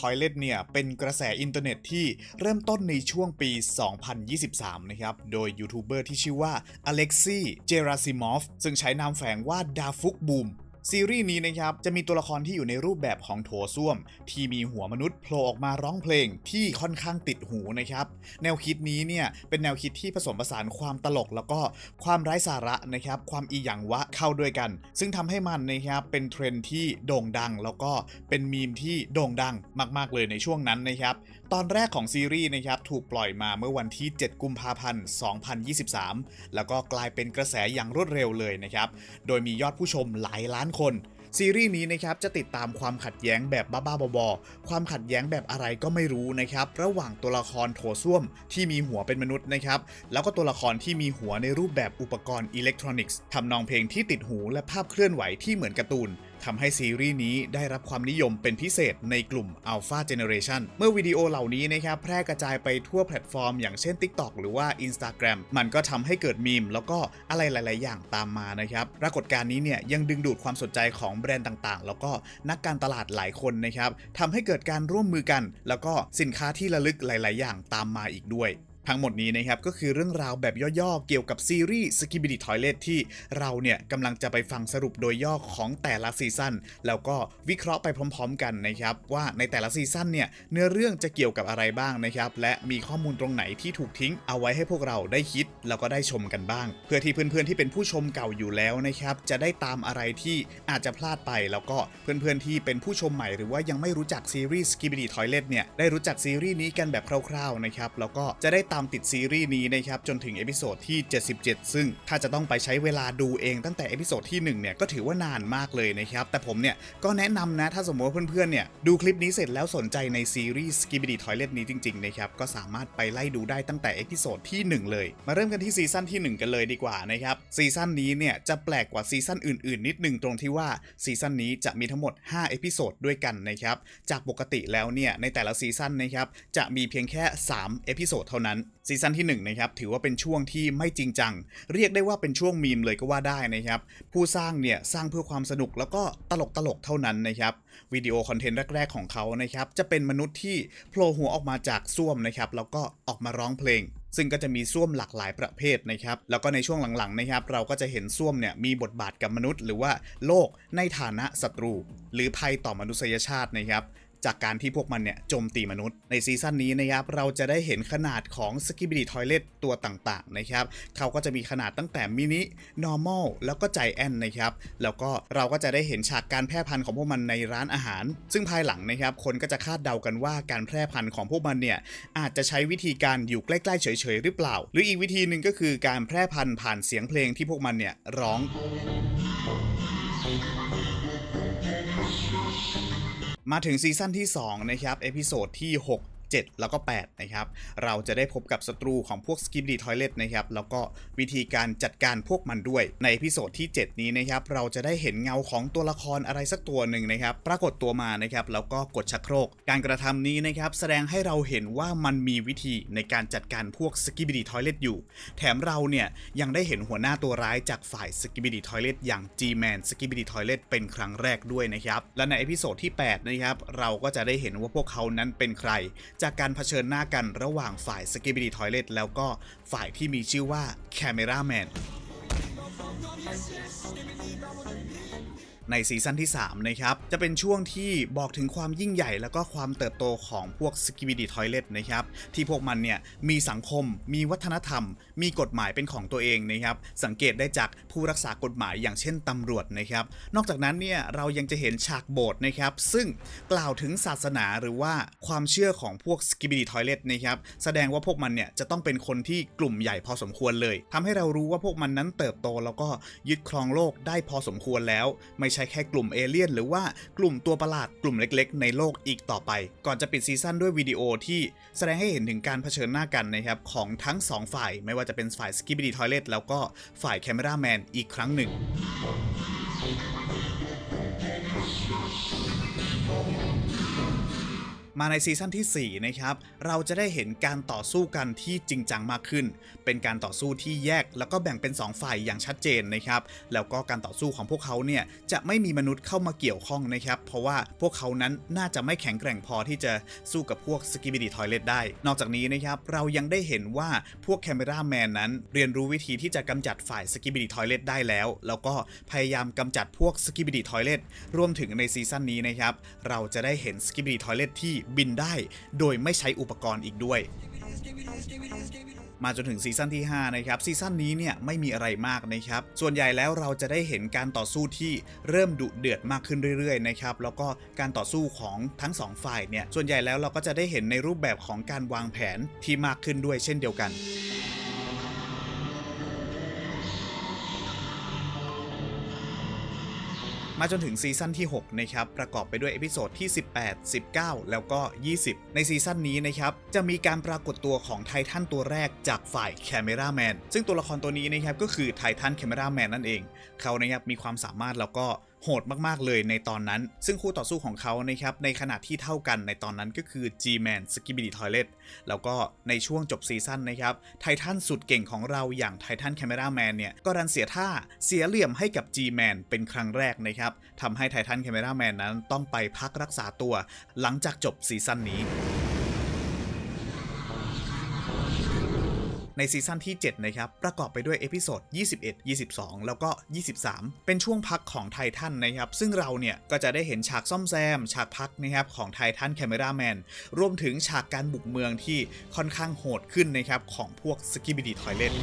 Toilet เนี่ยเป็นกระแสอินเทอร์เน็ตที่เริ่มต้นในช่วงปี 2023 นะครับ โดยยูทูบเบอร์ที่ชื่อว่าอเล็กซี่ เจราซิมอฟ ซึ่งใช้นามแฝงว่าดาฟุกบูม ซีรีส์นี้นะครับจะมีตัวละครที่อยู่ในรูปแบบของโถส้วม ที่มีหัวมนุษย์โผล่ออกมาร้องเพลงที่ค่อนข้างติดหูนะครับ แนวคิดนี้เนี่ยเป็นแนวคิดที่ผสมผสานความตลกแล้วก็ความไร้สาระนะครับความอีหยังวะเข้าด้วยกัน ซึ่งทำให้มันนะครับเป็นเทรนด์ที่โด่งดัง แล้วก็เป็นมีมที่โด่งดังมาก ๆเลยในช่วงนั้นนะครับ ตอนแรกของซีรีส์นะครับถูกปล่อยมาเมื่อวันที่ 7 กุมภาพันธ์ 2023 แล้วก็กลายเป็นกระแสอย่างรวดเร็วเลยนะครับ โดยมียอดผู้ชมหลายล้านคน ซีรีส์นี้นะครับจะติดตามความขัดแย้งแบบบ้าๆบอๆความขัดแย้งแบบอะไรก็ไม่รู้นะครับ ระหว่างตัวละครโถส้วมที่มีหัวเป็นมนุษย์นะครับ แล้วก็ตัวละครที่มีหัวในรูปแบบอุปกรณ์อิเล็กทรอนิกส์ทำนองเพลงที่ติดหูและภาพเคลื่อนไหวที่เหมือนการ์ตูน ทำให้ซีรีส์นี้ได้รับความนิยมเป็นพิเศษในกลุ่ม Alpha Generation เมื่อวิดีโอเหล่านี้นะครับแพร่กระจายไปทั่วแพลตฟอร์ม อย่างเช่น TikTok หรือว่า Instagram มันก็ทำให้เกิดมีม แล้วก็อะไรหลาย ๆ อย่างตามมานะครับปรากฏการณ์นี้เนี่ยยังดึงดูดความสนใจของแบรนด์ต่าง ๆ แล้วก็นักการตลาดหลายคนนะครับทำให้เกิดการร่วมมือกัน แล้วก็สินค้าที่ระลึกหลาย ๆ อย่างตามมาอีกด้วย ทั้งหมดนี้นะครับก็คือเรื่องราวแบบย่อๆ เกี่ยวกับซีรีส์ Skibidi Toilet ที่เราเนี่ยกำลังจะไปฟังสรุปโดยย่อของแต่ละซีซั่นแล้วก็วิเคราะห์ไปพร้อม ๆ กันนะครับว่าในแต่ละซีซั่นเนี่ยเนื้อเรื่องจะเกี่ยวกับอะไรบ้างนะครับและมีข้อมูลตรงไหนที่ถูกทิ้งเอาไว้ให้พวกเราได้คิดแล้วก็ได้ชมกันบ้าง เพื่อที่เพื่อนๆที่เป็นผู้ชมเก่าอยู่แล้วนะครับจะได้ตามอะไรที่อาจจะพลาดไปแล้วก็เพื่อนๆที่เป็นผู้ชมใหม่หรือว่ายังไม่รู้จักซีรีส์ Skibidi Toilet เนี่ยได้รู้จักซีรีส์นี้กันแบบคร่าวๆนะครับแล้วก็จะได้ตามติดซีรีส์นี้นะครับจนถึงเอพิโซดที่ 77 ซึ่งถ้าจะต้องไปใช้เวลาดูเองตั้งแต่เอพิโซดที่1เนี่ยก็ถือว่านานมากเลยนะครับแต่ผมเนี่ยก็แนะนำนะถ้าสมมติว่าเพื่อนๆเนี่ยดูคลิปนี้เสร็จแล้วสนใจในซีรีส์ Skibidi Toilet นี้จริงๆนะครับก็สามารถไปไล่ดูได้ตั้งแต่เอพิโซดที่ 1 เลย มาเริ่มกันที่ซีซั่นที่ 1 กันเลยดีกว่านะครับซีซั่นนี้เนี่ยจะแปลกกว่าซีซั่นอื่นๆ นิดหนึงตรงที่ว่าซีซั่นนี้จะมีทั้งหมด 5 เอพิโซดด้วยกันนะครับจากปกติแล้วเนี่ยในแต่ละซีซั่นนะครับจะมีเพียงแค่ 3 เอพิโซดเท่านั้นซีซั่นที่1นะครับถือว่าเป็นช่วงที่ไม่จริงจัง เรียกได้ว่าเป็นช่วงมีมเลยก็ว่าได้นะครับ ผู้สร้างเนี่ยสร้างเพื่อความสนุกแล้วก็ตลกตลกเท่านั้นนะครับวิดีโอคอนเทนต์แรก ๆ ของเขานะครับจะเป็นมนุษย์ที่โผล่หัวออกมาจากส้วมนะครับแล้วก็ออกมาร้องเพลงซึ่งก็จะมีส้วมหลากหลายประเภทนะครับ แล้วก็ในช่วงหลังๆนะครับ เราก็จะเห็นส้วมเนี่ยมีบทบาทกับมนุษย์ หรือว่าโลกในฐานะศัตรู หรือภัยต่อมนุษยชาตินะครับ จากการที่พวกมันเนี่ยโจมตีมนุษย์ ในซีซั่นนี้นะครับเราจะได้เห็นขนาดของ s k i b i d y Toilet ตัวต่างๆนะครับเขาก็จะมีขนาดตั้งแต่มินิ normal แล้วก็ใจแอนนะครับแล้วก็เราก็จะได้เห็นฉากการแพร่พันธุ์ของพวกมันในร้านอาหาร ซึ่งภายหลังนะครับคนก็จะคาดเดากันว่าการแพร่พันธุ์ของพวกมันเนี่ยอาจจะใช้วิธีการอยู่ใกล้ๆเฉยๆหรือเปล่า หรืออีกวิธีหนึ่งก็คือการแพร่พันธุ์ผ่านเสียงเพลงที่พวกมันเนี่ยร้อง มาถึงซีซั่นที่ 2 นะครับ เอพิโซดที่ 6 7 แล้วก็ 8 นะครับ เราจะได้พบกับศัตรูของพวก Skibidi Toilet นะครับ แล้วก็วิธีการจัดการพวกมันด้วย ในพิโซดที่ 7 นี้นะครับ เราจะได้เห็นเงาของตัวละครอะไรสักตัวหนึ่งนะครับ ปรากฏตัวมานะครับ แล้วก็กดชักโครก การกระทำนี้นะครับ แสดงให้เราเห็นว่ามันมีวิธีในการจัดการพวก Skibidi Toilet อยู่ แถมเราเนี่ยยังได้เห็นหัวหน้าตัวร้ายจากฝ่าย Skibidi Toilet อย่าง G-Man Skibidi Toilet เป็นครั้งแรกด้วยนะครับ และในเอพิโซดที่8นะครับ เราก็จะได้เห็นว่าพวกเขานั้นเป็นใครจากการเผชิญหน้ากันระหว่างฝ่ายสกิบิดีทอยเลตแล้วก็ฝ่ายที่มีชื่อว่าแครเมราแมน ในซีซั่นที่ 3 นะครับ จะเป็นช่วงที่บอกถึงความยิ่งใหญ่แล้วก็ความเติบโตของพวก Skibidi Toilet นะครับ ที่พวกมันเนี่ยมีสังคม มีวัฒนธรรม มีกฎหมายเป็นของตัวเองนะครับ สังเกตได้จากผู้รักษากฎหมายอย่างเช่นตำรวจนะครับ นอกจากนั้นเนี่ยเรายังจะเห็นฉากโบสถ์นะครับ ซึ่งกล่าวถึงศาสนาหรือว่าความเชื่อของพวก Skibidi Toilet นะครับ แสดงว่าพวกมันเนี่ยจะต้องเป็นคนที่กลุ่มใหญ่พอสมควรเลยทำให้เรารู้ว่าพวกมันนั้นเติบโตแล้วก็ยึดครองโลกได้พอสมควรแล้ว ไม่ใช่แค่กลุ่มเอเลี่ยนหรือว่ากลุ่มตัวประหลาดกลุ่มเล็กๆ ในโลกอีกต่อไป ก่อนจะปิดซีซั่นด้วยวิดีโอที่แสดงให้เห็นถึงการเผชิญหน้ากันนะครับของทั้งสองฝ่าย ไม่ว่าจะเป็นฝ่ายสกีบีดีทอยเลตแล้วก็ฝ่ายแคมเปราแมนอีกครั้งหนึ่ง มาในซีซั่นที่ 4 นะครับ เราจะได้เห็นการต่อสู้กันที่จริงจังมากขึ้น เป็นการต่อสู้ที่แยกแล้วก็แบ่งเป็น 2 ฝ่ายอย่างชัดเจนนะครับ แล้วก็การต่อสู้ของพวกเขาเนี่ยจะไม่มีมนุษย์เข้ามาเกี่ยวข้องนะครับ เพราะว่าพวกเขานั้นน่าจะไม่แข็งแกร่งพอที่จะสู้กับพวกสกิบิดีทอยเลตได้ นอกจากนี้นะครับเรายังได้เห็นว่าพวกแคมเมราแมนนั้น เรียนรู้วิธีที่จะกำจัดฝ่ายสกิบิดีทอยเลตได้แล้ว แล้วก็พยายามกำจัดพวกสกิบิดีทอยเลตรวมถึงในซีซั่นนี้นะครับเราจะได้เห็นสกิบิดีทอยเลตที่บินได้โดยไม่ใช้อุปกรณ์อีกด้วยมาจนถึงซีซั่นที่ 5 นะครับ ซีซั่นนี้เนี่ยไม่มีอะไรมากนะครับ ส่วนใหญ่แล้วเราจะได้เห็นการต่อสู้ที่เริ่มดุเดือดมากขึ้นเรื่อยๆนะครับ แล้วก็การต่อสู้ของทั้งสองฝ่ายเนี่ย ส่วนใหญ่แล้วเราก็จะได้เห็นในรูปแบบของการวางแผนที่มากขึ้นด้วยเช่นเดียวกัน มาจนถึงซีซั่นที่ 6 นะครับ ประกอบไปด้วยเอพิโซดที่ 18 19 แล้วก็ 20 ในซีซั่นนี้นะครับ จะมีการปรากฏตัวของไททันตัวแรกจากฝ่ายแคมเมราแมนซึ่งตัวละครตัวนี้นะครับก็คือไททันแคมเมราแมนนั่นเอง เขานะครับมีความสามารถแล้วก็โหดมากๆเลยในตอนนั้น ซึ่งคู่ต่อสู้ของเขานะครับในขณะที่เท่ากันในตอนนั้นก็คือ G-Man s k i b i d y Toilet แล้วก็ในช่วงจบซีซั่นนะครับไททันสุดเก่งของเราอย่างไททันแคมเมราแมนเนี่ยก็ดันเสียท่าเสียเหลี่ยมให้กับ G-Man เป็นครั้งแรกนะครับทำให้ไททันแคมเมราแมนนั้นต้องไปพักรักษาตัว หลังจากจบซีซั่นนี้ ในซีซั่นที่ 7 นะครับ ประกอบไปด้วยเอพิโซด 21 22 แล้วก็ 23 เป็นช่วงพักของไททันนะครับ ซึ่งเราเนี่ย ก็จะได้เห็นฉากซ่อมแซม ฉากพักนะครับของไททันแคมเมราแมนรวมถึงฉากการบุกเมืองที่ค่อนข้างโหดขึ้นนะครับของพวกสกิบิดีทอยเลต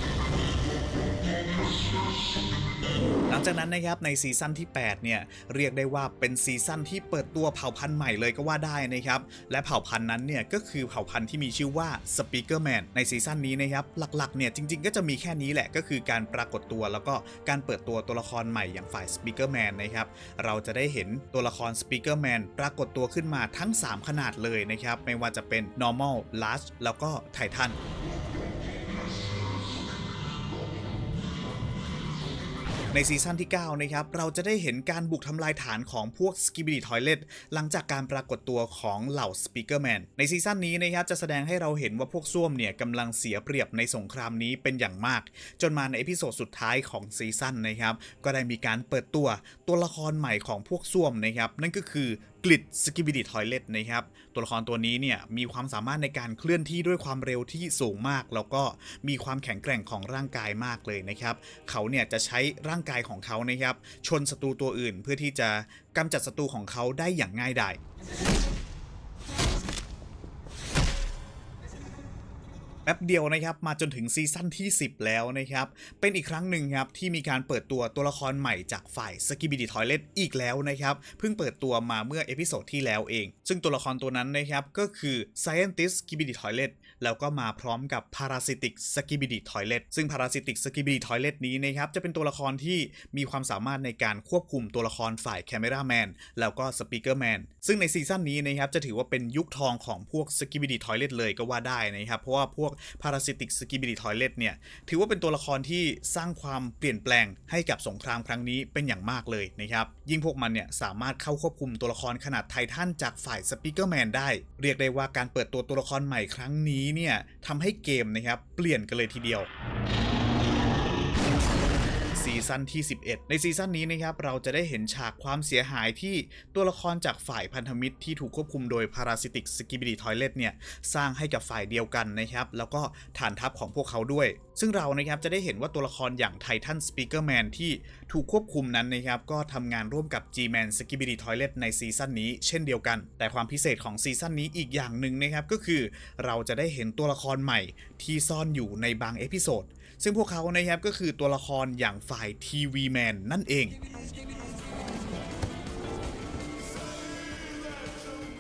ลังจากนั้นนะครับในซีซั่นที่ 8 เนี่ยเรียกได้ว่าเป็นซีซั่นที่เปิดตัวเผ่าพันธุ์ใหม่เลยก็ว่าได้นะครับ และเผ่าพันธุ์นั้นเนี่ยก็คือเผ่าพันธุ์ที่มีชื่อว่า Speaker Man ในซีซั่นนี้นะครับหลักๆเนี่ยจริงๆ ก็จะมีแค่นี้แหละก็คือการปรากฏตัวแล้วก็การเปิดตัวตัวละครใหม่อย่างฝ่าย Speaker Man นนะครับเราจะได้เห็นตัวละคร Speaker Man ปรากฏตัวขึ้นมาทั้ง 3 ขนาดเลยนะครับไม่ว่าจะเป็น normal large แล้วก็ Titan ในซีซั่นที่ 9 นะครับ เราจะได้เห็นการบุกทำลายฐานของพวกสกิบิลิทอยเลตหลังจากการปรากฏตัวของเหล่าสปีกเกอร์แมนในซีซั่นนี้นะครับจะแสดงให้เราเห็นว่าพวกส้วมเนี่ยกำลังเสียเปรียบในสงครามนี้เป็นอย่างมาก จนมาในเอพิโซดสุดท้ายของซีซั่นนะครับก็ได้มีการเปิดตัวตัวละครใหม่ของพวกส้วมนะครับนั่นก็คือ กลิดสกิบิดิทอยเลตนะครับ ตัวละครตัวนี้เนี่ยมีความสามารถในการเคลื่อนที่ด้วยความเร็วที่สูงมาก แล้วก็มีความแข็งแกร่งของร่างกายมากเลยนะครับ เขาเนี่ยจะใช้ร่างกายของเขานะครับ ชนศัตรูตัวอื่นเพื่อที่จะกำจัดศัตรูของเขาได้อย่างง่ายดาย แป๊บเดียวนะครับมาจนถึงซีซั่นที่ 10 แล้วนะครับเป็นอีกครั้งหนึ่งครับที่มีการเปิดตัวตัวละครใหม่จากฝ่าย s k i b i d y Toilet อีกแล้วนะครับเพิ่งเปิดตัวมาเมื่อเอพิโซดที่แล้วเอง ซึ่งตัวละครตัวนั้นนะครับก็คือ Scientist s k i b i d y Toilet แล้วก็มาพร้อมกับ Parasitic s k i b i d y Toilet ซึ่ง Parasitic s k i b i d y Toilet นี้นะครับจะเป็นตัวละครที่มีความสามารถในการควบคุมตัวละครฝ่าย Camera Man แล้วก็ Speaker Man ซึ่งในซีซั่นนี้นะครับจะถือว่าเป็นยุคทองของพวก s k i b i d y Toilet เลยก็ว่าได้นะครับ เพราะว่าพวก Parasitic s k i b i d y Toilet เนี่ยถือว่าเป็นตัวละครที่สร้างความเปลี่ยนแปลงให้กับสงครามครั้งนี้เป็นอย่างมากเลยนะครับยิ่งพวกมันเนี่ยสามารถเข้าควบคุมตัวละครขนาดไททันจากฝ่าย Speaker Man ได้ เรียกได้ว่าการเปิดตัวตัวละครใหม่ครั้งนี้เนี่ยทำให้เกมนะครับเปลี่ยนกันเลยทีเดียว ซีซั่นที่ 11 ในซีซั่นนี้นะครับเราจะได้เห็นฉากความเสียหายที่ตัวละครจากฝ่ายพันธมิตรที่ถูกควบคุมโดย Parasitic s k i b i d y Toilet เนี่ยสร้างให้กับฝ่ายเดียวกันนะครับแล้วก็ฐานทัพของพวกเขาด้วย ซึ่งเรานะครับจะได้เห็นว่าตัวละครอย่าง Titan Speaker Man ที่ถูกควบคุมนั้นนะครับก็ทำงานร่วมกับ G-Man s k i b i d y Toilet ในซีซั่นนี้เช่นเดียวกัน แต่ความพิเศษของซีซั่นนี้อีกอย่างหนึ่งนะครับก็คือ เราจะได้เห็นตัวละครใหม่ที่ซ่อนอยู่ในบางเอพิโซด ซึ่งพวกเขานะครับก็คือตัวละครอย่างฝ่ายทีวีแมนนั่นเอง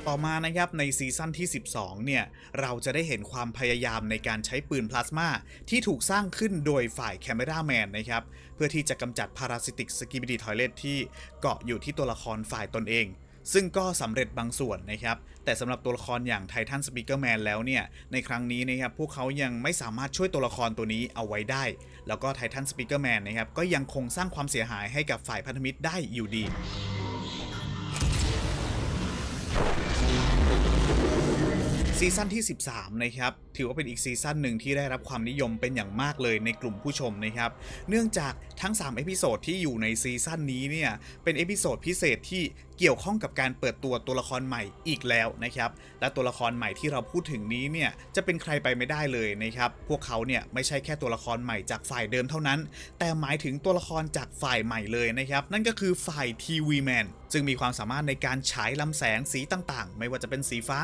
ต่อมานะครับในซีซั่นที่ 12 เนี่ย เราจะได้เห็นความพยายามในการใช้ปืนพลาสมาที่ถูกสร้างขึ้นโดยฝ่ายแคมเมราแมนนะครับ เพื่อที่จะกำจัดพาราซิติกสกิบิดีทอยเลตที่เกาะอยู่ที่ตัวละครฝ่ายตนเอง ซึ่งก็สำเร็จบางส่วนนะครับ แต่สำหรับตัวละครอย่างไททันสปีกเกอร์แมนแล้วเนี่ย ในครั้งนี้นะครับ พวกเขายังไม่สามารถช่วยตัวละครตัวนี้เอาไว้ได้ แล้วก็ไททันสปีกเกอร์แมนนะครับ ก็ยังคงสร้างความเสียหายให้กับฝ่ายพันธมิตรได้อยู่ดีซีซั่นที่ 13 นะครับ ถือว่าเป็นอีกซีซั่นหนึ่งที่ได้รับความนิยมเป็นอย่างมากเลยในกลุ่มผู้ชมนะครับ เนื่องจากทั้ง 3 เอพิโซดที่อยู่ในซีซั่นนี้เนี่ย เป็นเอพิโซดพิเศษที่ เกี่ยวข้องกับการเปิดตัวตัวละครใหม่อีกแล้วนะครับ และตัวละครใหม่ที่เราพูดถึงนี้เนี่ยจะเป็นใครไปไม่ได้เลยนะครับ พวกเขาเนี่ยไม่ใช่แค่ตัวละครใหม่จากฝ่ายเดิมเท่านั้น แต่หมายถึงตัวละครจากฝ่ายใหม่เลยนะครับ นั่นก็คือฝ่ายทีวีแมนซึ่งมีความสามารถในการฉายลำแสงสีต่างๆ ไม่ว่าจะเป็นสีฟ้า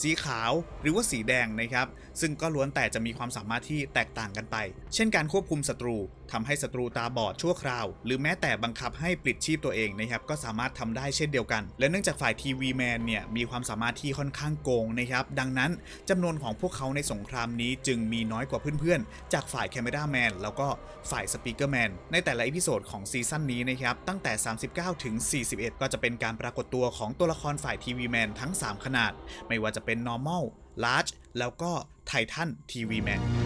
สีขาว หรือว่าสีแดงนะครับ ซึ่งก็ล้วนแต่จะมีความสามารถที่แตกต่างกันไป เช่นการควบคุมศัตรูทำให้ศัตรูตาบอดชั่วคราว หรือแม้แต่บังคับให้ปลิดชีพตัวเองนะครับก็สามารถทำได้เช่นเดียวกัน และเนื่องจากฝ่ายทีวีแมนเนี่ยมีความสามารถที่ค่อนข้างโกงนะครับดังนั้นจำนวนของพวกเขาในสงครามนี้จึงมีน้อยกว่าเพื่อนๆ จากฝ่ายแคมเมราแมนแล้วก็ฝ่ายสปีกเกอร์แมนในแต่ละอีพิโซดของซีซั่นนี้นะครับตั้งแต่ 39 ถึง 41 ก็จะเป็นการปรากฏตัวของตัวละครฝ่ายทีวีแมนทั้ง 3 ขนาด ไม่ว่าจะเป็น normal large แล้วก็ ไททันทีวีแมน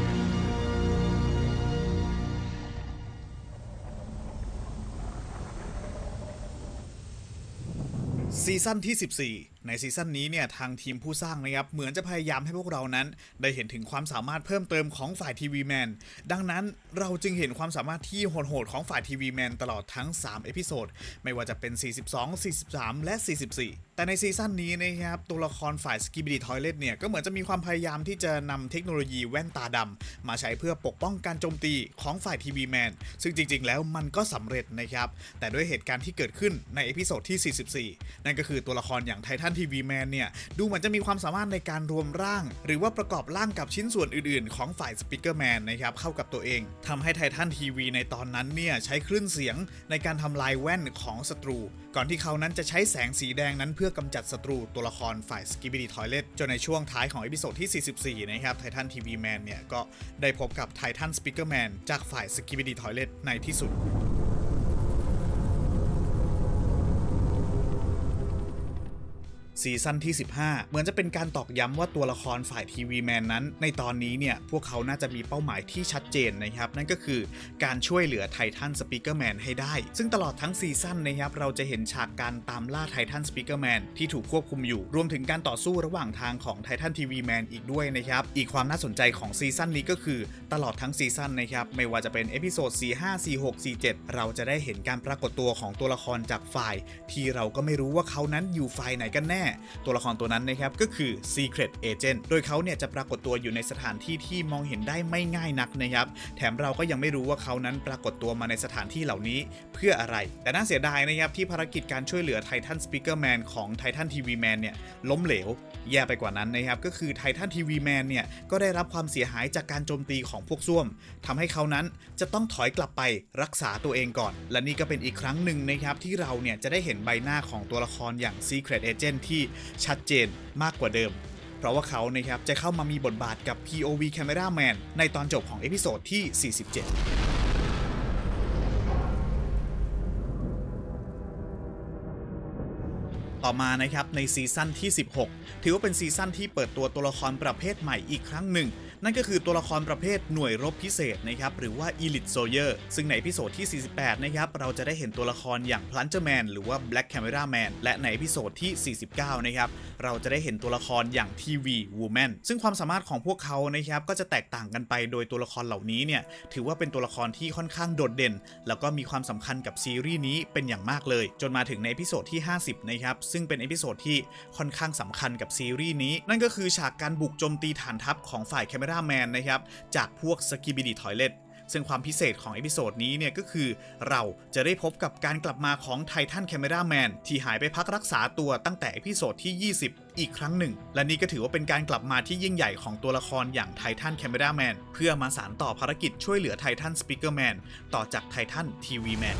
ซีซั่นที่ 14 ในซีซั่นนี้เนี่ยทางทีมผู้สร้างนะครับเหมือนจะพยายามให้พวกเรานั้น ได้เห็นถึงความสามารถเพิ่มเติมของฝ่ายทีวีแมนดังนั้นเราจึงเห็นความสามารถที่โหดๆของฝ่ายทีวีแมนตลอดทั้ง 3 เอพิโซดไม่ว่าจะเป็น 42 43 และ 44 แต่ในซีซั่นนี้นะครับตัวละครฝ่ายสกิบิดีทอยเลตเนี่ยก็เหมือนจะมีความพยายามที่จะนำเทคโนโลยีแว่นตาดำมาใช้เพื่อปกป้องการโจมตีของฝ่ายทีวีแมนซึ่งจริง ๆ แล้วมันก็สำเร็จนะครับแต่ด้วยเหตุการณ์ที่เกิดขึ้นในเอพิโซดที่ 44นั่นก็คือตัวละครอย่างไททันทีวีแมนเนี่ยดูเหมือนจะมีความสามารถในการรวมร่าง หรือว่าประกอบร่างกับชิ้นส่วนอื่นๆ ของฝ่ายสปิเกอร์แมนนะครับเข้ากับตัวเองทำให้ไททันทีวีในตอนนั้นเนี่ยใช้คลื่นเสียงในการทำลายแว่นของศัตรู ก่อนที่เขานั้นจะใช้แสงสีแดงนั้นเพื่อกำจัดศัตรูตัวละครฝ่ายสกิบิดีทอยเลตจนในช่วงท้ายของเอพิโซดที่ 44 นะครับไททันทีวีแมนเนี่ยก็ได้พบกับไททันสปิเกอร์แมนจากฝ่ายสกิบิดีทอยเลตในที่สุด ซีซั่นที่ 15 เหมือนจะเป็นการตอกย้ำว่าตัวละครฝ่ายทีวีแมนนั้น ในตอนนี้เนี่ย พวกเขาน่าจะมีเป้าหมายที่ชัดเจนนะครับ นั่นก็คือการช่วยเหลือไททันสปีกเกอร์แมนให้ได้ ซึ่งตลอดทั้งซีซั่นนะครับ เราจะเห็นฉากการตามล่าไททันสปีกเกอร์แมนที่ถูกควบคุมอยู่ รวมถึงการต่อสู้ระหว่างทางของไททันทีวีแมนอีกด้วยนะครับ อีกความน่าสนใจของซีซั่นนี้ก็คือตลอดทั้งซีซั่นนะครับ ไม่ว่าจะเป็นเอพิโซด45 46 47 เราจะได้เห็นการปรากฏตัวของตัวละครจากฝ่าย ที่เราก็ไม่รู้ว่าเขานั้นอยู่ฝ่ายไหนกันแน่ตัวละครตัวนั้นนะครับก็คือ Secret Agent โดยเขาเนี่ยจะปรากฏตัวอยู่ในสถานที่ที่มองเห็นได้ไม่ง่ายนักนะครับ แถมเราก็ยังไม่รู้ว่าเขานั้นปรากฏตัวมาในสถานที่เหล่านี้เพื่ออะไร แต่น่าเสียดายนะครับที่ภารกิจการช่วยเหลือไททันสปีกเกอร์แมนของไททันทีวีแมนเนี่ยล้มเหลว แย่ไปกว่านั้นนะครับก็คือไททันทีวีแมนเนี่ยก็ได้รับความเสียหายจากการโจมตีของพวกส้วมทำให้เขานั้นจะต้องถอยกลับไปรักษาตัวเองก่อน และนี่ก็เป็นอีกครั้งหนึ่งนะครับที่เราเนี่ยจะได้เห็นใบหน้าของตัวละครอย่าง Secret Agent ที่ชัดเจนมากกว่าเดิม เพราะว่าเขานะครับจะเข้ามามีบทบาทกับ POV Cameraman ในตอนจบของเอพิโซดที่ 47ต่อมานะครับในซีซั่นที่ 16 ถือว่าเป็นซีซั่นที่เปิดตัวตัวละครประเภทใหม่อีกครั้งหนึ่ง นั่นก็คือตัวละครประเภทหน่วยรบพิเศษนะครับหรือว่า Elite Soldier ซึ่งในพิโซดที่ 48 นะครับเราจะได้เห็นตัวละครอย่าง Plunger Man หรือว่า Black Camera Man และในพิโซดที่ 49 นะครับเราจะได้เห็นตัวละครอย่าง TV Woman ซึ่งความสามารถของพวกเขานะครับก็จะแตกต่างกันไปโดยตัวละครเหล่านี้เนี่ยถือว่าเป็นตัวละครที่ค่อนข้างโดดเด่น แล้วก็มีความสำคัญกับซีรีส์นี้เป็นอย่างมากเลย จนมาถึงในพิโซดที่ 50 นะครับซึ่งเป็นเอพิโซดที่ค่อนข้างสำคัญกับซีรีส์นี้ นั่นก็คือฉากการบุกโจมตีฐานทัพของฝ่ายแคม e ราแมนนะครับจากพวกสกิบิดีทอยเลตซึ่งความพิเศษของเอพิโซดนี้เนี่ยก็คือเราจะได้พบกับการกลับมาของไททันแคม e ราแมนที่หายไปพักรักษาตัวตั้งแต่เอพิโซดที่ 20 อีกครั้งหนึ่ง และนี่ก็ถือว่าเป็นการกลับมาที่ยิ่งใหญ่ของตัวละครอย่างไททันแคม e ราแมนเพื่อมาสานต่อภารกิจช่วยเหลือไททันสปีกเกอร์แมนต่อจากไททันทีวีแมน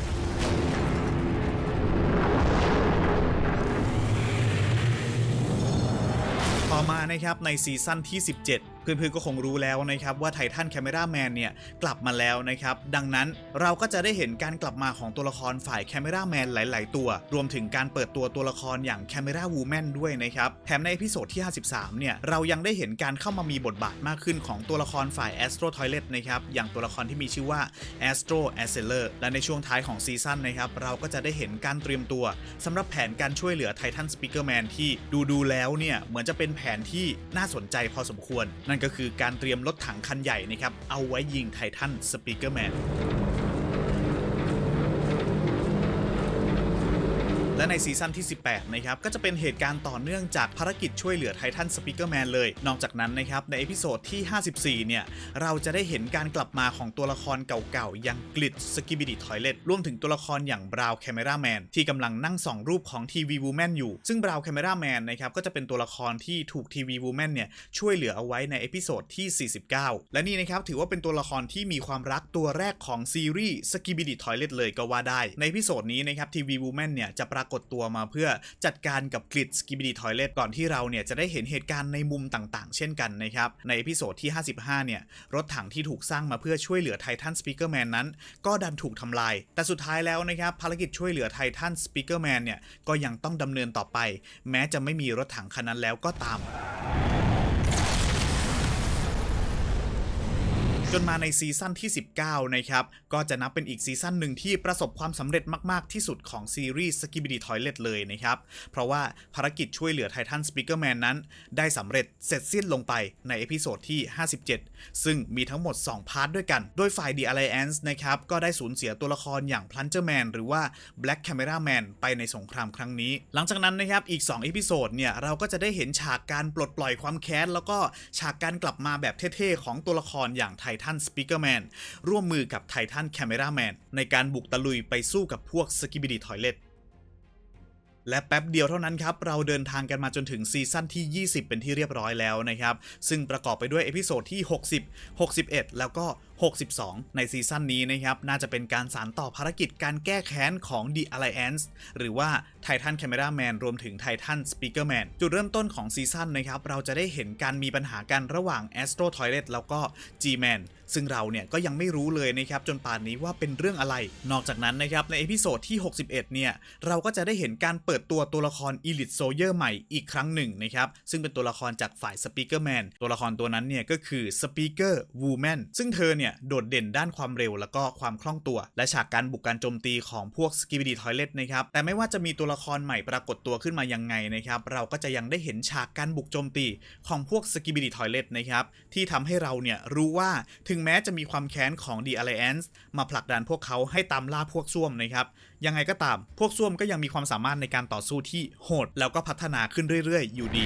ต่อมานะครับในซีซั่นที่ 17เพื่อนๆก็คงรู้แล้วนะครับว่าไททันแคม e ราแมนเนี่ยกลับมาแล้วนะครับ ดังนั้นเราก็จะได้เห็นการกลับมาของตัวละครฝ่ายแคม e ราแมนหลาย ๆ ตัว รวมถึงการเปิดตัวตัวละครอย่างแคม e ราวูแมนด้วยนะครับแถมในเอพิโซดที่ 53 เนี่ยเรายังได้เห็นการเข้ามามีบทบาทมากขึ้นของตัวละครฝ่าย Astro Toilet นะครับอย่างตัวละครที่มีชื่อว่า Astro a s c e l e r และในช่วงท้ายของซีซั่นนะครับเราก็จะได้เห็นการเตรียมตัวสำหรับแผนการช่วยเหลือไททันสปีกเกอร์แมนที่ดูดูแล้วเนี่ยเหมือนจะเป็นแผนที่น่าสนใจพอสมควรนั่นก็คือการเตรียมรถถังคันใหญ่นะครับเอาไว้ยิงไททันสปีกเกอร์แมน และในซีซั่นที่ 18 นะครับ ก็จะเป็นเหตุการณ์ต่อเนื่องจากภารกิจช่วยเหลือไททันสปีกเกอร์แมนเลย นอกจากนั้นนะครับ ในเอพิโซดที่ 54 เนี่ย เราจะได้เห็นการกลับมาของตัวละครเก่าๆ อย่างกลิดสกิบิดิทอยเลตรวมถึงตัวละครอย่างบราวแคมราแมนที่กำลังนั่งส่องรูปของทีวีวูแมนอยู่ ซึ่งบราวแคมราแมนนะครับก็จะเป็นตัวละครที่ถูกทีวีวูแมนเนี่ยช่วยเหลือเอาไว้ในเอพิโซดที่ 49 และนี่นะครับถือว่าเป็นตัวละครที่มีความรักตัวแรกของซีรีส์สกิบิดิทอยเลตเลยก็ว่าได้ในเอพิโซดนี้นะครับทีวีวูแมนเนี่ยจะปรากฏตัวมาเพื่อจัดการกับกริดสกิบิดิทอยเลตก่อนที่เราเนี่ยจะได้เห็นเหตุการณ์ในมุมต่างๆ เช่นกันนะครับในอพิโซดที่ 55 เนี่ย รถถังที่ถูกสร้างมาเพื่อช่วยเหลือไททันสปิเกอร์แมนนั้น ก็ดันถูกทำลาย แต่สุดท้ายแล้วนะครับภารกิจช่วยเหลือไททันสปิเกอร์แมนเนี่ยก็ยังต้องดำเนินต่อไป แม้จะไม่มีรถถังคันนั้นแล้วก็ตาม จนมาในซีซั่นที่ 19 นะครับ ก็จะนับเป็นอีกซีซั่นหนึ่งที่ประสบความสำเร็จมาก ๆ ที่สุดของซีรีส์ Skibidi Toilet เลยนะครับ เพราะว่าภารกิจช่วยเหลือไททันสปีกเกอร์แมนนั้น ได้สำเร็จเสร็จสิ้นลงไปในเอพิโซดที่ 57 ซึ่งมีทั้งหมด 2 พาร์ทด้วยกัน โดยฝ่าย The Alliance นะครับ ก็ได้สูญเสียตัวละครอย่าง Plunger Man หรือว่า Black Camera Man ไปในสงครามครั้งนี้ หลังจากนั้นนะครับอีก2เอพิโซดเนี่ยเราก็จะได้เห็นฉากการปลดปล่อยความแค้นแล้วก็ฉากการกลับมาแบบเท่ๆของตัวละครอย่างไททันสปีกเกอร์แมนร่วมมือกับไททันแคม e ราแมนในการบุกตะลุยไปสู้กับพวกสกิบิดีทอยเลตและแป๊บเดียวเท่านั้นครับ เราเดินทางกันมาจนถึงซีซั่นที่ 20 เป็นที่เรียบร้อยแล้วนะครับ ซึ่งประกอบไปด้วยเอพิโซดที่ 60 61 แล้วก็ 62 ในซีซั่นนี้นะครับ น่าจะเป็นการสานต่อภารกิจการแก้แค้นของ The Alliance หรือว่า Titan Camera Man รวมถึง Titan Speaker Man จุดเริ่มต้นของซีซั่นนะครับ เราจะได้เห็นการมีปัญหากันระหว่าง Astro Toilet แล้วก็ G-Man ซึ่งเราเนี่ยก็ยังไม่รู้เลยนะครับจนป่านนี้ว่าเป็นเรื่องอะไร นอกจากนั้นนะครับในเอพิโซดที่ 61 เนี่ย เราก็จะได้เห็นการเปิดตัวตัวละคร Elite Soldier ใหม่อีกครั้งหนึ่งนะครับ ซึ่งเป็นตัวละครจากฝ่าย Speaker Man ตัวละครตัวนั้นเนี่ยก็คือ Speaker Woman ซึ่งเธอเนี่ยโดดเด่นด้านความเร็วแล้วก็ความคล่องตัว และฉากการบุกการโจมตีของพวก Skibidi Toilet นะครับแต่ไม่ว่าจะมีตัวละครใหม่ปรากฏตัวขึ้นมายังไงนะครับเราก็จะยังได้เห็นฉากการบุกโจมตีของพวก Skibidi Toilet นะครับที่ทำให้เราเนี่ยรู้ว่าถึงแม้จะมีความแค้นของ The Alliance มาผลักดันพวกเขาให้ตามล่าพวกส้วมนะครับยังไงก็ตามพวกส้วมก็ยังมีความสามารถในการต่อสู้ที่โหด แล้วก็พัฒนาขึ้นเรื่อย ๆ อยู่ดี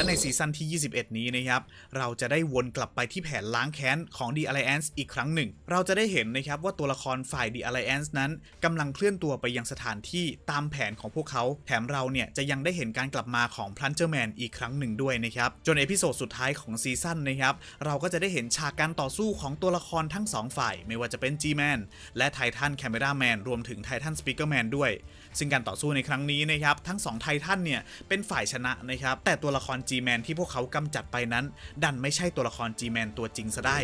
และในซีซั่นที่ 21 นี้นะครับ เราจะได้วนกลับไปที่แผนล้างแค้นของ The Alliance อีกครั้งหนึ่ง เราจะได้เห็นนะครับว่าตัวละครฝ่าย The Alliance นั้นกำลังเคลื่อนตัวไปยังสถานที่ตามแผนของพวกเขา แถมเราเนี่ยจะยังได้เห็นการกลับมาของ Plunger Man อีกครั้งหนึ่งด้วยนะครับ จนเอพิโซดสุดท้ายของซีซั่นนะครับ เราก็จะได้เห็นฉากการต่อสู้ของตัวละครทั้งสองฝ่าย ไม่ว่าจะเป็น G-Man และ Titan Camera Man รวมถึง Titan Speaker Man ด้วย ซึ่งการต่อสู้ในครั้งนี้นะครับทั้งสองไททันเนี่ยเป็นฝ่ายชนะนะครับแต่ตัวละคร G-Man ที่พวกเขากำจัดไปนั้น ดันไม่ใช่ตัวละคร G-Man ตัวจริงซะได้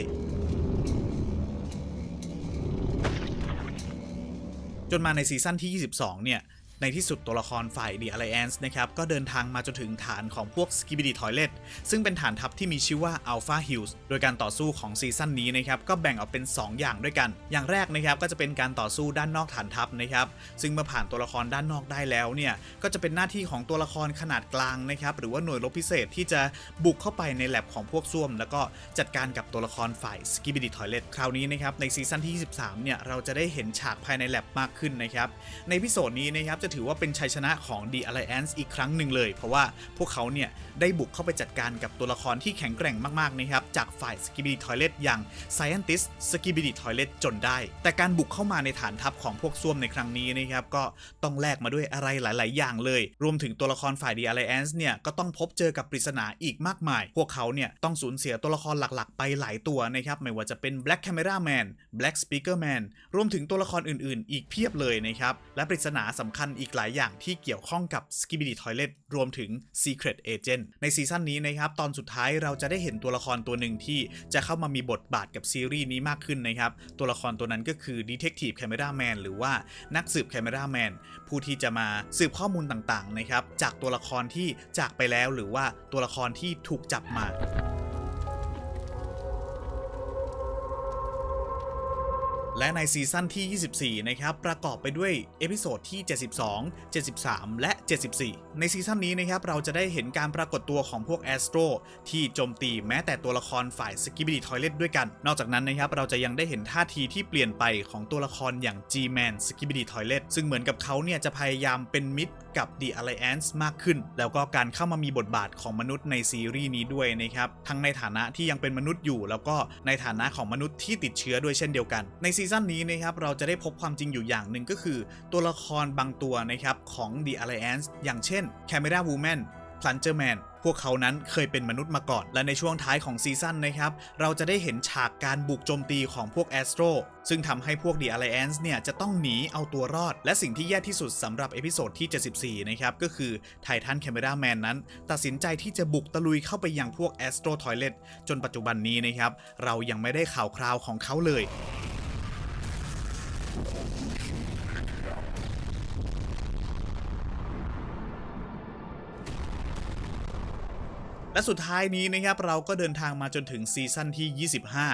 จนมาในซีซั่นที่ 22 เนี่ย ในที่สุดตัวละครฝ่าย The Alliance นะครับก็เดินทางมาจนถึงฐานของพวก Skibidi Toilet ซึ่งเป็นฐานทัพที่มีชื่อว่า Alpha Hills โดยการต่อสู้ของซีซั่นนี้นะครับก็แบ่งออกเป็น 2 อย่างด้วยกัน อย่างแรกนะครับก็จะเป็นการต่อสู้ด้านนอกฐานทัพนะครับซึ่งเมื่อผ่านตัวละครด้านนอกได้แล้วเนี่ยก็จะเป็นหน้าที่ของตัวละครขนาดกลางนะครับหรือว่าหน่วยรบพิเศษที่จะบุกเข้าไปในแลบของพวกซ่วม แล้วก็จัดการกับตัวละครฝ่าย Skibidi Toilet คราวนี้นะครับในซีซั่นที่ 23เนี่ยเราจะได้เห็นฉากภายในแลบมากขึ้นนะครับในพิโซดนี้นะครับจะถือว่าเป็นชัยชนะของ The Alliance อีกครั้งหนึ่งเลย เพราะว่าพวกเขาเนี่ยได้บุกเข้าไปจัดการกับตัวละครที่แข็งแกร่งมากๆนะครับจากฝ่าย Skibidi Toilet อย่าง Scientist Skibidi Toilet จนได้ แต่การบุกเข้ามาในฐานทัพของพวกซ่วมในครั้งนี้นะครับก็ต้องแลกมาด้วยอะไรหลาย ๆ อย่างเลย รวมถึงตัวละครฝ่าย The Alliance เนี่ยก็ต้องพบเจอกับปริศนาอีกมากมาย พวกเขาเนี่ยต้องสูญเสียตัวละครหลัก ๆ ไปหลายตัวนะครับไม่ว่าจะเป็น Black Camera Man Black Speaker Man รวมถึงตัวละครอื่น ๆ อีกเพียบเลยนะครับและปริศนาสำคัญอีกหลายอย่างที่เกี่ยวข้องกับ Skibidi Toilet รวมถึง Secret Agent ในซีซั่นนี้นะครับ ตอนสุดท้ายเราจะได้เห็นตัวละครตัวหนึ่งที่จะเข้ามามีบทบาทกับซีรีส์นี้มากขึ้นนะครับ ตัวละครตัวนั้นก็คือ Detective Camera Man หรือว่านักสืบ Camera Man ผู้ที่จะมาสืบข้อมูลต่างๆนะครับจากตัวละครที่จากไปแล้วหรือว่าตัวละครที่ถูกจับมา และในซีซั่นที่ 24 นะครับ ประกอบไปด้วยเอพิโซดที่ 72 73 และ 74 ในซีซั่นนี้นะครับ เราจะได้เห็นการปรากฏตัวของพวกแอสโตรที่โจมตีแม้แต่ตัวละครฝ่ายสกิบิดีทอยเลตด้วยกัน นอกจากนั้นนะครับ เราจะยังได้เห็นท่าทีที่เปลี่ยนไปของตัวละครอย่าง G-Man สกิบดีทอยเลตซึ่งเหมือนกับเขาเนี่ยจะพยายามเป็นมิตร กับ The Alliance มากขึ้น แล้วก็การเข้ามามีบทบาทของมนุษย์ในซีรีส์นี้ด้วยนะครับทั้งในฐานะที่ยังเป็นมนุษย์อยู่ แล้วก็ในฐานะของมนุษย์ที่ติดเชื้อด้วยเช่นเดียวกัน ในซีซั่นนี้นะครับเราจะได้พบความจริงอยู่อย่างหนึ่งก็คือ ตัวละครบางตัวนะครับของ The Alliance อย่างเช่น Camera Woman Plunger Man พวกเขานั้นเคยเป็นมนุษย์มาก่อน และในช่วงท้ายของซีซั่นนะครับ เราจะได้เห็นฉากการบุกโจมตีของพวกแอสโตรซึ่งทำให้พวก The Alliance เนี่ย จะต้องหนีเอาตัวรอด และสิ่งที่แย่ที่สุดสำหรับเอพิโซดที่ 74 นะครับ ก็คือไททันแคม e ราแมนนั้น ตัดสินใจที่จะบุกตะลุยเข้าไปยังพวกแอสโตรทอยเลตจนปัจจุบันนี้นะครับ เรายังไม่ได้ข่าวคราวของเขาเลย และสุดท้ายนี้นะครับเราก็เดินทางมาจนถึงซีซั่นที่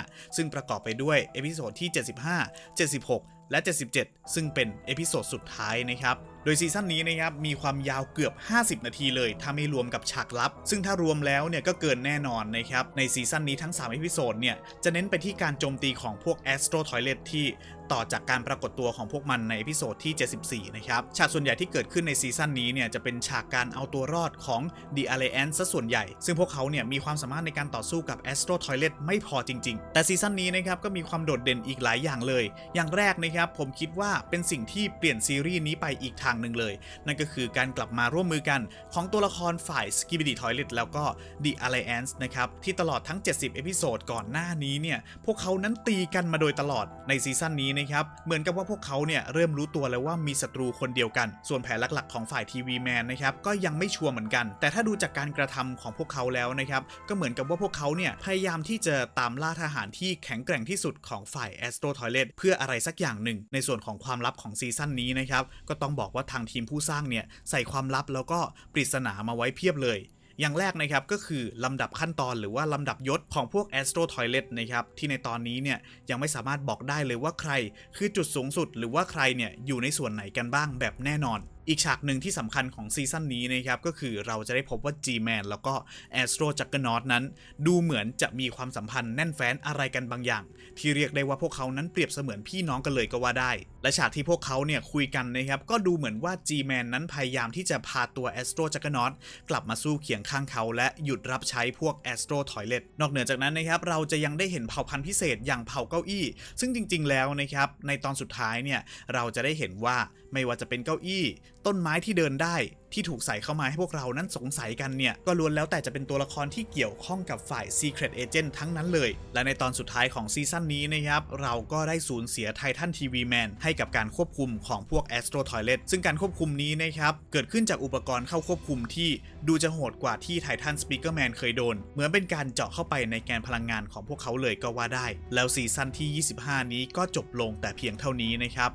25 ซึ่งประกอบไปด้วยเอพิโซดที่ 75 76และ 77 ซึ่งเป็นเอพิโซดสุดท้ายนะครับ โดยซีซั่นนี้นะครับ มีความยาวเกือบ 50 นาทีเลย ถ้าไม่รวมกับฉากลับ ซึ่งถ้ารวมแล้วเนี่ยก็เกินแน่นอนนะครับ ในซีซั่นนี้ทั้ง 3 เอพิโซดเนี่ย จะเน้นไปที่การโจมตีของพวก Astro Toilet ที่ต่อจากการปรากฏตัวของพวกมันในเอพิโซดที่ 74 นะครับ ฉากส่วนใหญ่ที่เกิดขึ้นในซีซั่นนี้เนี่ยจะเป็นฉากการเอาตัวรอดของ The Alliance ซะส่วนใหญ่ ซึ่งพวกเขาเนี่ยมีความสามารถในการต่อสู้กับ Astro Toilet ไม่พอจริง ๆ แต่ซีซั่นนี้นะครับก็มีความโดดเด่นอีกหลายอย่างเลย อย่างแรกนะครับผมคิดว่าเป็นสิ่งที่เปลี่ยนซีรีส์นี้ไปอีกทางหนึ่งเลย นั่นก็คือการกลับมาร่วมมือกันของตัวละครฝ่าย Skibidi Toilet แล้วก็ The Alliance นะครับที่ตลอดทั้ง 70 เอพิโซดก่อนหน้านี้เนี่ยพวกเขานั้นตีกันมาโดยตลอดในซีซั่นนี้นะครับเหมือนกับว่าพวกเขาเนี่ยเริ่มรู้ตัวแล้วว่ามีศัตรูคนเดียวกัน ส่วนแผนหลักๆของฝ่ายทีวีแมนนะครับก็ยังไม่ชัวร์เหมือนกัน แต่ถ้าดูจากการกระทำของพวกเขาแล้วนะครับก็เหมือนกับว่าพวกเขาเนี่ยพยายามที่จะตามล่าทหารที่แข็งแกร่งที่สุดของฝ่าย Astro Toilet เพื่ออะไรสักอย่างหนึ่ง ในส่วนของความลับของซีซั่นนี้นะครับก็ต้องบอกว่าทางทีมผู้สร้างเนี่ยใส่ความลับแล้วก็ปริศนามาไว้เพียบเลย อย่างแรกนะครับก็คือลำดับขั้นตอนหรือว่าลำดับยศของพวก Astro Toilet นะครับที่ในตอนนี้เนี่ยยังไม่สามารถบอกได้เลยว่าใคร คือจุดสูงสุดหรือว่าใครเนี่ยอยู่ในส่วนไหนกันบ้างแบบแน่นอน อีกฉากหนึ่งที่สำคัญของซีซั่นนี้นะครับ ก็คือเราจะได้พบว่า G-Man แล้วก็ Astro Juggernaut นั้น ดูเหมือนจะมีความสัมพันธ์แน่นแฟ้นอะไรกันบางอย่าง ที่เรียกได้ว่าพวกเขานั้นเปรียบเสมือนพี่น้องกันเลยก็ว่าได้ และฉากที่พวกเขาเนี่ยคุยกันนะครับ ก็ดูเหมือนว่า G-Man นั้นพยายามที่จะพาตัว Astro Juggernaut กลับมาสู้เคียงข้างเขาและหยุดรับใช้พวก Astro Toilet นอกเหนือจากนั้นนะครับเราจะยังได้เห็นเผ่าพันธุ์พิเศษอย่างเผ่าเก้าอี้ ซึ่งจริง ๆ แล้วนะครับในตอนสุดท้ายเนี่ยเราจะได้เห็นว่า ไม่ว่าจะเป็นเก้าอี้ ต้นไม้ที่เดินได้ ที่ถูกใส่เข้ามาให้พวกเรานั้นสงสัยกันเนี่ย ก็ล้วนแล้วแต่จะเป็นตัวละครที่เกี่ยวข้องกับฝ่าย Secret Agent ทั้งนั้นเลย และในตอนสุดท้ายของซีซั่นนี้นะครับ เราก็ได้สูญเสียไททันทีวีแมนให้กับการควบคุมของพวก Astro Toilet ซึ่งการควบคุมนี้นะครับเกิดขึ้นจากอุปกรณ์เข้าควบคุมที่ดูจะโหดกว่าที่ไททันสปีกเกอร์แมนเคยโดน เหมือนเป็นการเจาะเข้าไปในแกนพลังงานของพวกเขาเลยก็ว่าได้ แล้วซีซั่นที่ 25 นี้ก็จบลงแต่เพียงเท่านี้นะครับ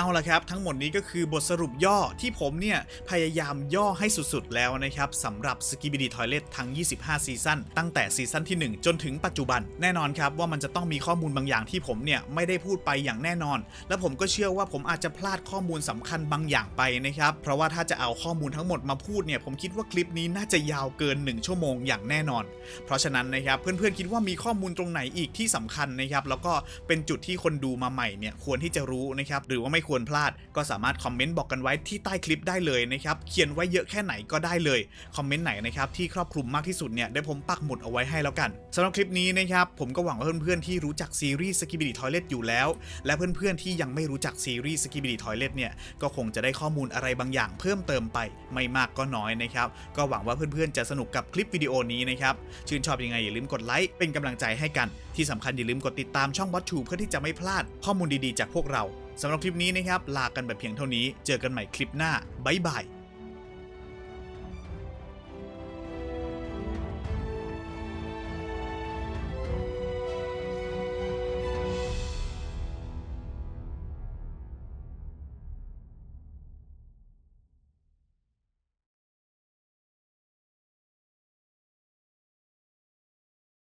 เอาละครับ ทั้งหมดนี้ก็คือบทสรุปย่อที่ผมเนี่ย พยายามย่อให้สุดๆ แล้วนะครับสำหรับ s k i b i d y Toilet ทั้ง 25 ซีซั่นตั้งแต่ซีซั่นที่ 1 จนถึงปัจจุบัน แน่นอนครับว่ามันจะต้องมีข้อมูลบางอย่างที่ผมเนี่ยไม่ได้พูดไปอย่างแน่นอน และผมก็เชื่อว่าผมอาจจะพลาดข้อมูลสำคัญบางอย่างไปนะครับเพราะว่าถ้าจะเอาข้อมูลทั้งหมดมาพูดเนี่ยผมคิดว่าคลิปนี้น่าจะยาวเกิน 1 ชั่วโมงอย่างแน่นอน เพราะฉะนั้นนะครับเพื่อนๆคิดว่ามีข้อมูลตรงไหนอีกที่สำคัญนะครับแล้วก็เป็นจุดที่คนดูมาใหม่เนี่ยควรที่จะรู้นะครับหรือว่าไม่ควรพลาด ก็สามารถคอมเมนต์บอกกันไว้ที่ใต้คลิปได้เลยนะครับ เขียนไว้เยอะแค่ไหนก็ได้เลย คอมเมนต์ไหนนะครับที่ครอบคลุมมากที่สุดเนี่ยเดี๋ยวผมปักหมุดเอาไว้ให้แล้วกันสำหรับคลิปนี้นะครับผมก็หวังว่าเพื่อนๆที่รู้จักซีรีส์ Skibidi Toilet อยู่แล้ว และเพื่อนๆที่ยังไม่รู้จักซีรีส์ Skibidi Toilet เนี่ยก็คงจะได้ข้อมูลอะไรบางอย่างเพิ่มเติมไปไม่มากก็น้อยนะครับก็หวังว่าเพื่อนๆจะสนุกกับคลิปวิดีโอนี้นะครับชื่นชอบยังไงอย่าลืมกดไลค์เป็นกำลังใจให้กัน ที่สำคัญอย่าลืมกดติดตามช่องวัตถุเพื่อที่จะไม่พลาดข้อมูลดีๆจากพวกเรา สำหรับคลิปนี้นะครับลากันแบบเพียงเท่านี้ เจอกันใหม่คลิปหน้าบ๊ายบาย